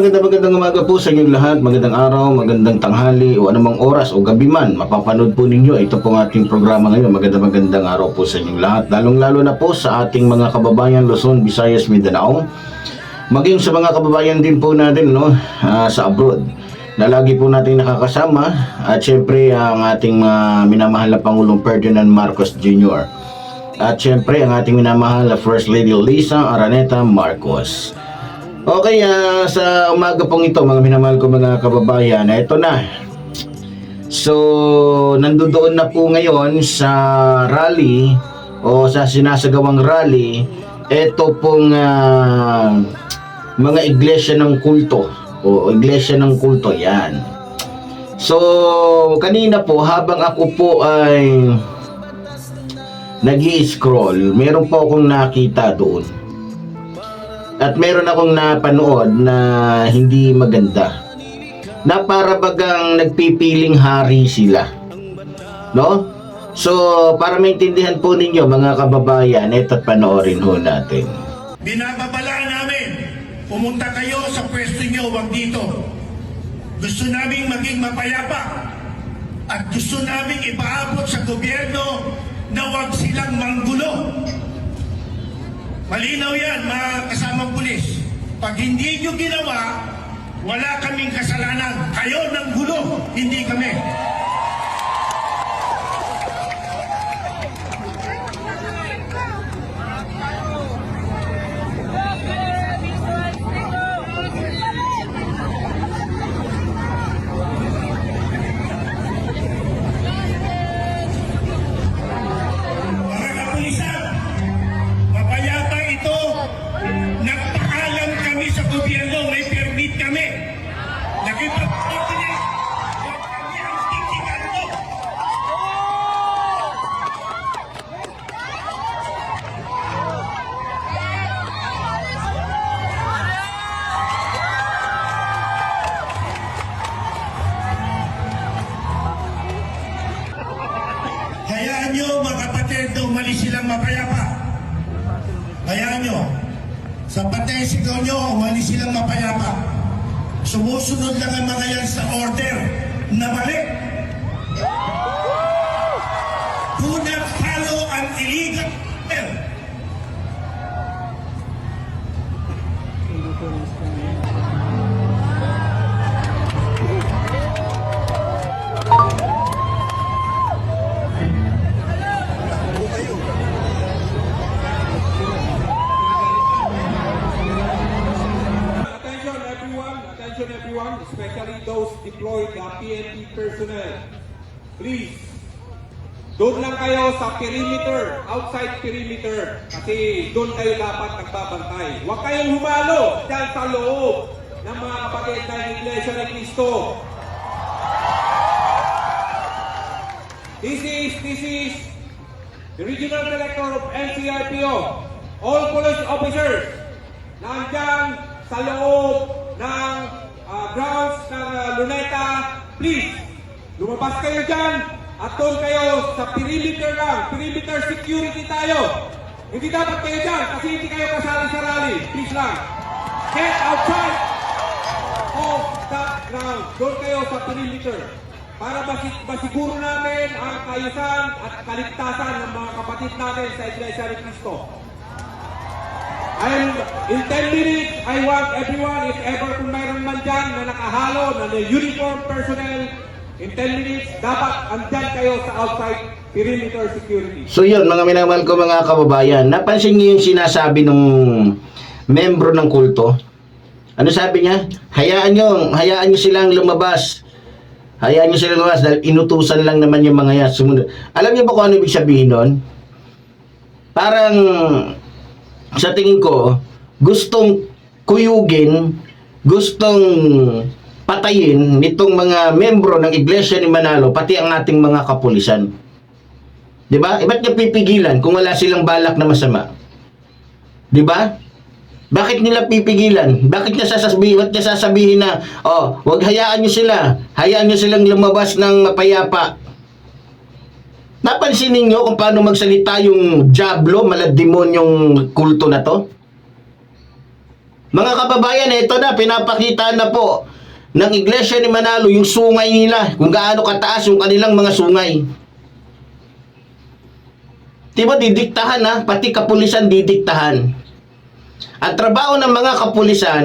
magandang magandang umaga po sa inyong lahat. Magandang araw, magandang tanghali o anumang oras o gabi man. Mapapanood po ninyo. Ito pong ating programa ngayon. Magandang magandang araw po sa inyong lahat. Lalong-lalo na po sa ating mga kababayan Luzon, Visayas, Mindanao. Maging sa mga kababayan din po natin no, ah, sa abroad na lagi po natin nakakasama at syempre ang ating mga minamahal na Pangulong Ferdinand Marcos Jr. At syempre ang ating minamahal na First Lady Lisa Araneta Marcos. Okay, ah, sa umaga pong ito, mga minamahal ko mga kababayan, ito na. So, nandoon na po ngayon sa rally o sa sinasagawang rally, ito pong ah, mga iglesia ng kulto o iglesia ng kulto, yan. So, kanina po, habang ako po ay nag scroll meron po akong nakita doon. At meron akong napanood na hindi maganda. Na para bagang nagpipiling hari sila. No? So, para maintindihan po ninyo mga kababayan, ito't panoorin ho natin. Binababalaan namin, pumunta kayo sa pwesto nyo, wag dito. Gusto naming maging mapayapa. At gusto naming ipaabot sa gobyerno na wag silang manggulo. Malinaw yan, mga kasamang pulis. Pag hindi nyo ginawa, wala kaming kasalanan. Kayo ng gulo, hindi kami. Hayaan nyo mga kapatid na umalis silang mapayapa. Hayaan nyo. Sa patay sigaw nyo, umalis silang mapayapa. Sumusunod lang ang mga yan sa order na mali. Do not follow an illegal Please, doon lang kayo sa perimeter, outside perimeter, kasi doon kayo dapat nagbabantay. Huwag kayong humalo dyan sa loob ng mga kapatid ng Iglesia ni Cristo. This is, this is the Regional Director of NCRPO. All police officers, nandyan sa loob ng ah, grounds ng ah, Luneta, please, lumabas kayo dyan at doon kayo sa perimeter lang, perimeter security tayo. Hindi dapat kayo dyan kasi hindi kayo kasali sa rally. Please lang. Get outside of that ground. Doon kayo sa perimeter para masig masiguro natin ang kayusan at kaligtasan ng mga kapatid natin sa Iglesia ni Cristo. And in 10 minutes, I want everyone, if ever kung mayroon man dyan na nakahalo, na uniform personnel, in 10 minutes, dapat andyan kayo sa outside perimeter security. So yun, mga minamahal ko mga kababayan, napansin niyo yung sinasabi ng membro ng kulto? Ano sabi niya? Hayaan niyo, hayaan niyo silang lumabas. Hayaan niyo silang lumabas dahil inutusan lang naman yung mga yan. Alam niyo ba kung ano ibig sabihin nun? Parang sa tingin ko, gustong kuyugin, gustong patayin nitong mga membro ng Iglesia ni Manalo, pati ang ating mga kapulisan. 'Di ba? Eh, ba't niya pipigilan kung wala silang balak na masama? 'Di ba? Bakit nila pipigilan? Bakit niya sasabihin, ba't niya sasabihin na, oh, wag hayaan niyo sila. Hayaan niyo silang lumabas ng mapayapa. Napansin ninyo kung paano magsalita yung Diablo, malademonyong kulto na to? Mga kababayan, ito na, pinapakita na po ng Iglesia ni Manalo yung sungay nila, kung gaano kataas yung kanilang mga sungay. Diba, didiktahan ha, pati kapulisan didiktahan. Ang trabaho ng mga kapulisan,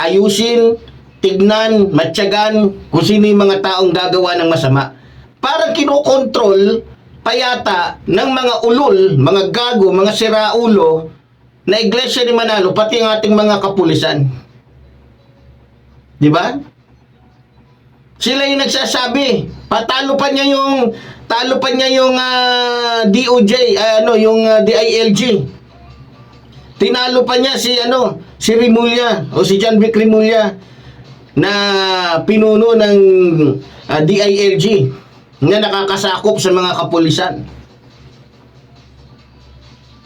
ayusin, tignan, matyagan kung sino yung mga taong gagawa ng masama. Parang kinokontrol payata ng mga ulol, mga gago, mga siraulo na iglesia ni Manalo, pati ang ating mga kapulisan. Di ba? Sila yung nagsasabi, patalo pa niya yung talo pa niya yung ah, DOJ, ah, ano, yung ah, DILG. Tinalo pa niya si ano, si Rimulya o si John Vic Rimulya na pinuno ng ah, DILG na nakakasakop sa mga kapulisan.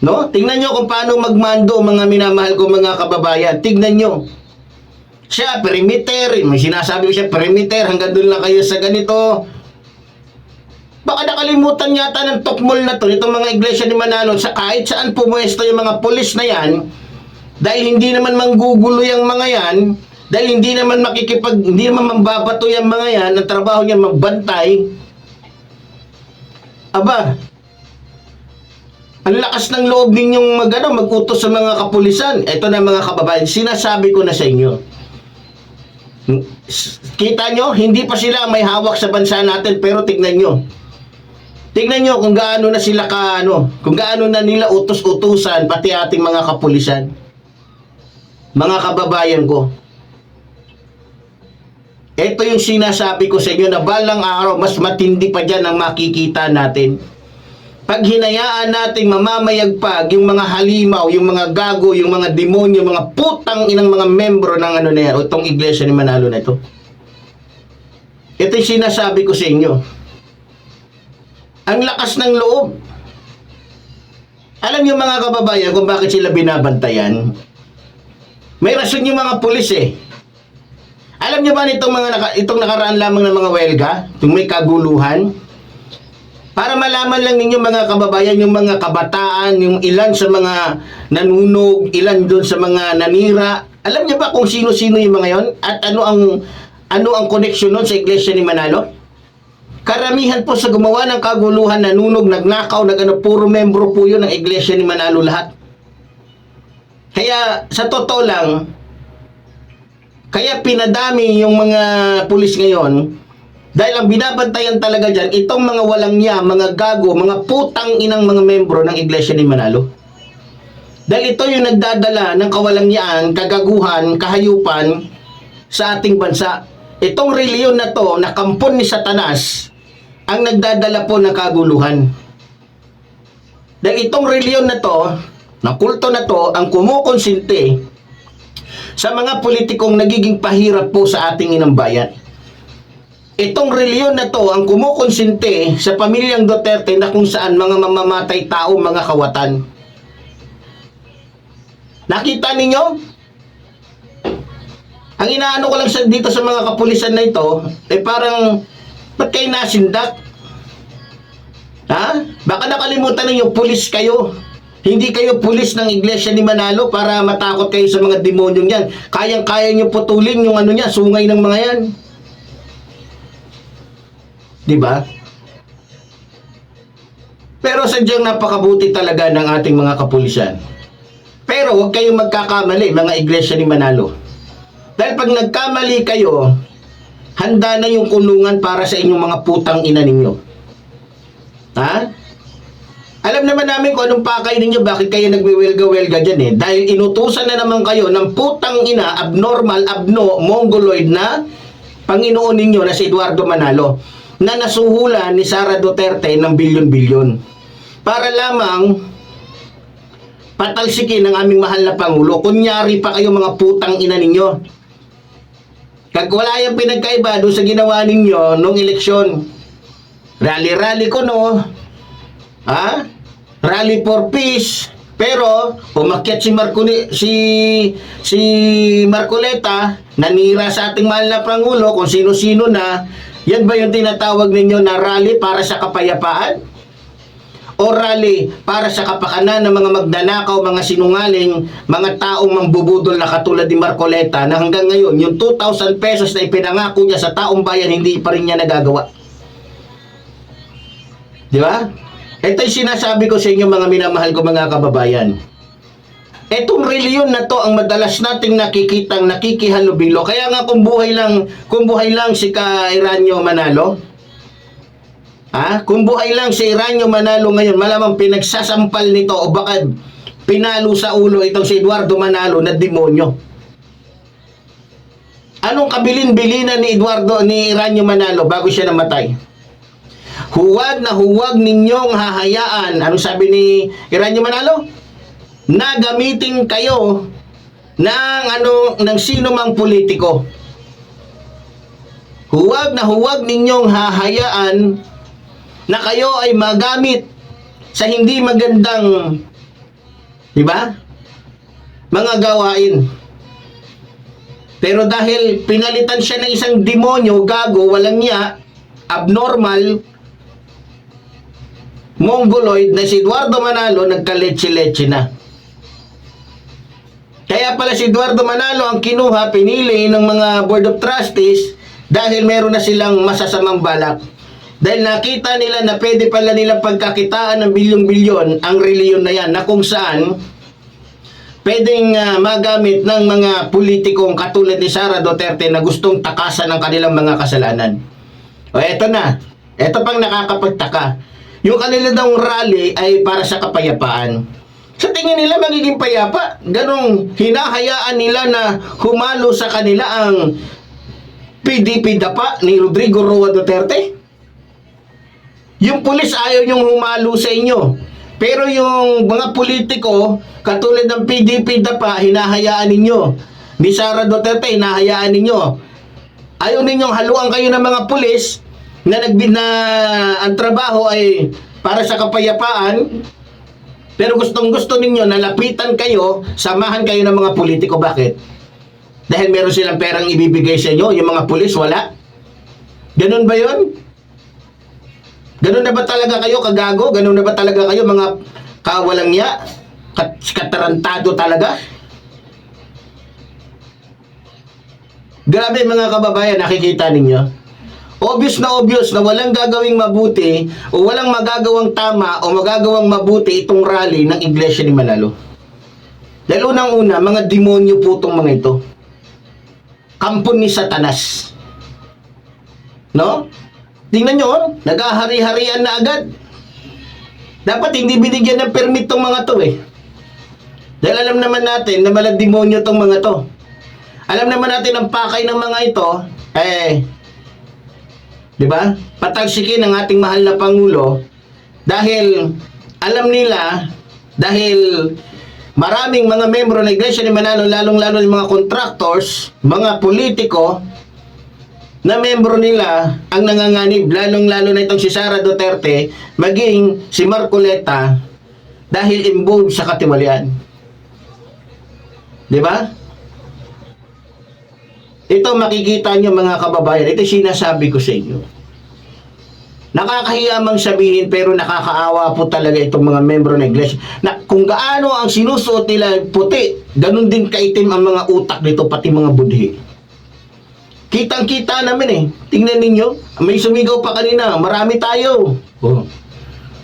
No? Tingnan nyo kung paano magmando mga minamahal ko mga kababayan. Tingnan nyo. Siya, perimeter. May sinasabi ko siya, perimeter. Hanggang doon lang kayo sa ganito. Baka nakalimutan yata ng tokmol na to, itong mga iglesia ni Manalo, sa kahit saan pumuesto yung mga pulis na yan, dahil hindi naman manggugulo yung mga yan, dahil hindi naman makikipag, hindi naman mambabato yung mga yan, ang trabaho niya magbantay, aba, ang lakas ng loob ninyong mag, ano, mag-utos sa mga kapulisan. Ito na mga kababayan, sinasabi ko na sa inyo. Kita nyo, hindi pa sila may hawak sa bansa natin, pero tignan nyo. Tignan nyo kung gaano na sila ka, ano, kung gaano na nila utos-utusan, pati ating mga kapulisan. Mga kababayan ko. Ito yung sinasabi ko sa inyo na balang araw, mas matindi pa dyan ang makikita natin. Pag hinayaan nating mamamayagpag yung mga halimaw, yung mga gago, yung mga demonyo, mga putang inang mga membro ng ano na yan, o itong iglesia ni Manalo na ito. Ito yung sinasabi ko sa inyo. Ang lakas ng loob. Alam niyo mga kababayan kung bakit sila binabantayan? May rason yung mga pulis eh. Alam niyo ba nitong mga naka, itong nakaraan lamang ng mga welga, yung may kaguluhan? Para malaman lang ninyo mga kababayan, yung mga kabataan, yung ilan sa mga nanunog, ilan doon sa mga nanira. Alam niyo ba kung sino-sino yung mga yon? At ano ang ano ang connection nun sa iglesia ni Manalo? Karamihan po sa gumawa ng kaguluhan, nanunog, nagnakaw, nagano, puro membro po yun ng iglesia ni Manalo lahat. Kaya sa totoo lang, kaya pinadami yung mga pulis ngayon dahil ang binabantayan talaga dyan, itong mga walang niya, mga gago, mga putang inang mga membro ng Iglesia ni Manalo. Dahil ito yung nagdadala ng kawalangyaan, kagaguhan, kahayupan sa ating bansa. Itong reliyon na to, na kampon ni Satanas, ang nagdadala po ng kaguluhan. Dahil itong reliyon na to, na kulto na to, ang kumukonsinti sa mga politikong nagiging pahirap po sa ating inang bayan. Itong reliyon na to ang kumukonsinti sa pamilyang Duterte na kung saan mga mamamatay tao, mga kawatan. Nakita ninyo? Ang inaano ko lang sa, dito sa mga kapulisan na ito, eh parang, ba't kayo nasindak? Ha? Baka nakalimutan ninyo, pulis kayo. Hindi kayo pulis ng iglesia ni Manalo para matakot kayo sa mga demonyong yan. Kayang-kaya nyo putulin yung ano niya, sungay ng mga yan. Di ba? Pero sadyang napakabuti talaga ng ating mga kapulisan. Pero huwag kayong magkakamali, mga iglesia ni Manalo. Dahil pag nagkamali kayo, handa na yung kulungan para sa inyong mga putang ina ninyo. Ha? Alam naman namin kung anong pakay ninyo, bakit kayo nagwiwelga-welga dyan eh. Dahil inutusan na naman kayo ng putang ina, abnormal, abno, mongoloid na Panginoon ninyo na si Eduardo Manalo na nasuhulan ni Sara Duterte ng bilyon-bilyon. Para lamang patalsikin ng aming mahal na Pangulo. Kunyari pa kayo mga putang ina ninyo. Kag wala yung pinagkaiba doon sa ginawa ninyo nung eleksyon. Rally-rally ko no. Ha? Rally for peace. Pero umakyat si Marconi, si si Marcoleta, nanira sa ating mahal na pangulo kung sino-sino na. Yan ba yung tinatawag ninyo na rally para sa kapayapaan? o rally para sa kapakanan ng mga magnanakaw, mga sinungaling, mga taong mambubudol na katulad ni Marcoleta na hanggang ngayon, yung 2,000 pesos na ipinangako niya sa taong bayan, hindi pa rin niya nagagawa. Di ba? Ito yung sinasabi ko sa inyo mga minamahal ko mga kababayan. Etong reliyon na to ang madalas nating nakikitang nakikihalubilo. Kaya nga kung buhay lang, kung buhay lang si Ka Iranyo Manalo, ha? Kung buhay lang si Iranyo Manalo ngayon, malamang pinagsasampal nito o baka pinalo sa ulo itong si Eduardo Manalo na demonyo. Anong kabilin-bilinan ni Eduardo ni Iranyo Manalo bago siya namatay? Huwag na huwag ninyong hahayaan. Ano sabi ni Iranyo Manalo? Na gamitin kayo ng ano ng sino mang politiko. Huwag na huwag ninyong hahayaan na kayo ay magamit sa hindi magandang 'di ba? Mga gawain. Pero dahil pinalitan siya ng isang demonyo, gago, walang niya, abnormal, mongoloid na si Eduardo Manalo nagkaletse-letse na. Kaya pala si Eduardo Manalo ang kinuha, pinili ng mga Board of Trustees dahil meron na silang masasamang balak. Dahil nakita nila na pwede pala nilang pagkakitaan ng bilyong-bilyon ang reliyon na yan na kung saan pwedeng ah, magamit ng mga politikong katulad ni Sara Duterte na gustong takasan ng kanilang mga kasalanan. O eto na, eto pang nakakapagtaka. Yung kanila daw rally ay para sa kapayapaan. Sa tingin nila magiging payapa. Ganong hinahayaan nila na humalo sa kanila ang PDP dapa ni Rodrigo Roa Duterte. Yung pulis ayaw niyong humalo sa inyo. Pero yung mga politiko, katulad ng PDP dapa, hinahayaan ninyo. Ni Sara Duterte, hinahayaan ninyo. Ayaw ninyong haluan kayo ng mga pulis na nagbi na ang trabaho ay para sa kapayapaan pero gustong gusto ninyo na lapitan kayo, samahan kayo ng mga politiko. Bakit? Dahil meron silang perang ibibigay sa inyo, yung mga pulis, wala. Ganun ba yon? Ganun na ba talaga kayo, kagago? Ganun na ba talaga kayo, mga kawalang niya? Kat katarantado talaga? Grabe mga kababayan, nakikita ninyo? Obvious na obvious na walang gagawing mabuti o walang magagawang tama o magagawang mabuti itong rally ng Iglesia ni Manalo. Dahil unang-una, mga demonyo po itong mga ito. Kampon ni Satanas. No? Tingnan nyo, oh, nag-ahari-harian na agad. Dapat hindi binigyan ng permit tong mga to eh. Dahil alam naman natin na malang demonyo tong mga to. Alam naman natin ang pakay ng mga ito, eh, Di ba? Patalsikin ang ating mahal na Pangulo dahil alam nila, dahil maraming mga membro ng Iglesia ni Manalo, lalong-lalo yung mga contractors, mga politiko, na membro nila ang nanganganib, lalong-lalo na itong si Sara Duterte, maging si Marcoleta, dahil involved sa katiwalian. Di ba? Ito makikita nyo mga kababayan, ito sinasabi ko sa inyo. Nakakahiya mang sabihin pero nakakaawa po talaga itong mga membro ng iglesia. Na kung gaano ang sinusuot nila puti, ganun din kaitim ang mga utak nito pati mga budhi. Kitang-kita namin eh. Tingnan ninyo, may sumigaw pa kanina, marami tayo. Oh.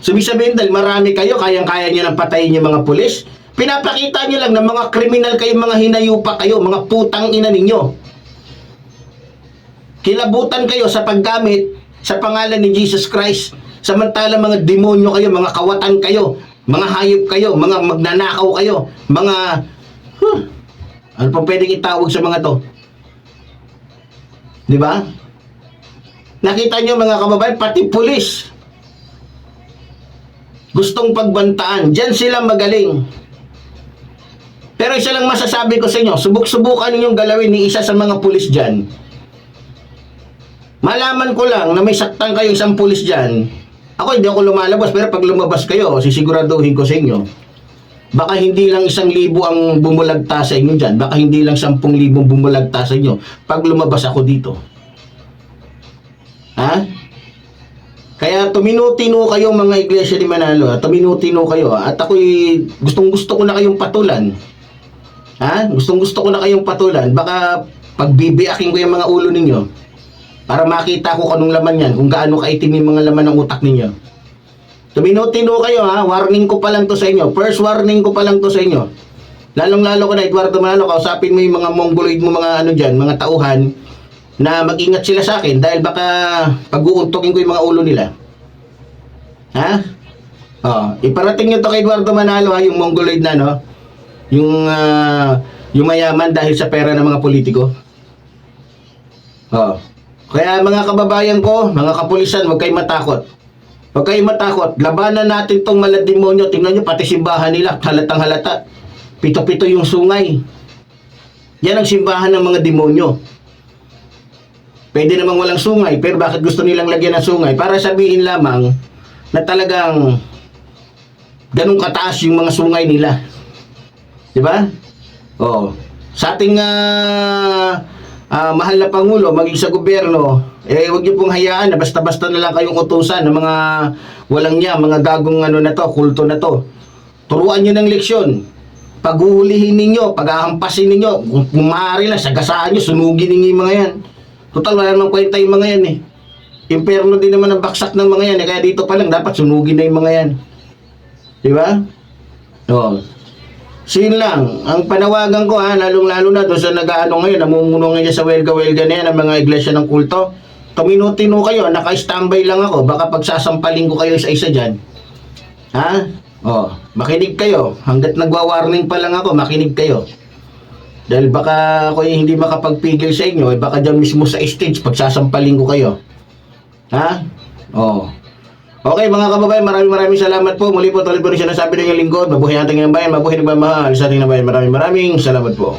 Sumisabihin dahil marami kayo, kayang-kaya nyo nang patayin yung mga pulis. Pinapakita nyo lang na mga kriminal kayo, mga hinayupa kayo, mga putang ina ninyo. Kilabutan kayo sa paggamit sa pangalan ni Jesus Christ. Samantala mga demonyo kayo, mga kawatan kayo, mga hayop kayo, mga magnanakaw kayo, mga... Huh, ano pa pwedeng itawag sa mga to? Di ba? Nakita nyo mga kababayan, pati pulis. Gustong pagbantaan. Diyan sila magaling. Pero isa lang masasabi ko sa inyo, subok-subukan ninyong galawin ni isa sa mga pulis dyan. Malaman ko lang na may saktan kayong isang pulis dyan. Ako hindi ako lumalabas, pero pag lumabas kayo, sisiguraduhin ko sa inyo. Baka hindi lang isang libo ang bumulagta sa inyo dyan. Baka hindi lang sampung libong bumulagta sa inyo. Pag lumabas ako dito. Ha? Kaya tuminutino kayo mga iglesia ni Manalo, tuminutino kayo. At ako'y gustong gusto ko na kayong patulan. Ha? Gustong gusto ko na kayong patulan. Baka pagbibiakin ko yung mga ulo ninyo para makita ko kung anong laman yan, kung gaano kaitim yung mga laman ng utak ninyo. Tuminutino kayo ha, warning ko pa lang to sa inyo. First warning ko pa lang to sa inyo. Lalong-lalo ko na Eduardo Manalo, kausapin mo yung mga mongoloid mo mga ano dyan, mga tauhan, na mag-ingat sila sa akin dahil baka pag-uuntokin ko yung mga ulo nila. Ha? Oh, iparating nyo to kay Eduardo Manalo ha, yung mongoloid na no. Yung ah, yung mayaman dahil sa pera ng mga politiko. Oh. Kaya mga kababayan ko, mga kapulisan, huwag kayong matakot. Huwag kayong matakot. Labanan natin tong malademonyo. Tingnan nyo, pati simbahan nila, halatang halata. Pito-pito yung sungay. Yan ang simbahan ng mga demonyo. Pwede namang walang sungay, pero bakit gusto nilang lagyan ng sungay? Para sabihin lamang na talagang ganun kataas yung mga sungay nila. Di ba? Oo. Sa ating ah, ah, mahal na Pangulo, maging sa gobyerno, eh huwag niyo pong hayaan na basta-basta na lang kayong utusan ng mga walang niya, mga gagong ano na to, kulto na to. Turuan niyo ng leksyon. Paghuhulihin ninyo, paghahampasin ninyo, kung maaari lang, sagasaan niyo, sunugin ninyo yung mga yan. Total, wala namang kwenta yung mga yan eh. Imperno din naman ang baksak ng mga yan eh. Kaya dito pa lang, dapat sunugin na yung mga yan. Di ba? Oo. So yun lang, ang panawagan ko ha, lalong-lalo na doon sa nag-ano ngayon, namumuno ngayon sa welga-welga na yan, ang mga iglesia ng kulto. Tumino-tino kayo, naka-standby lang ako, baka pagsasampaling ko kayo sa isa dyan. Ha? Oh, makinig kayo. Hanggat nagwa-warning pa lang ako, makinig kayo. Dahil baka ako hindi makapagpigil sa inyo, eh baka dyan mismo sa stage, pagsasampaling ko kayo. Ha? Oh. Okay mga kababayan, maraming maraming salamat po. Muli po tuloy po rin sinasabi ng lingkod. Mabuhay ang ating bayan, mabuhay ng bayan mahal sa ating bayan. Maraming maraming salamat po.